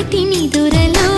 దొరలా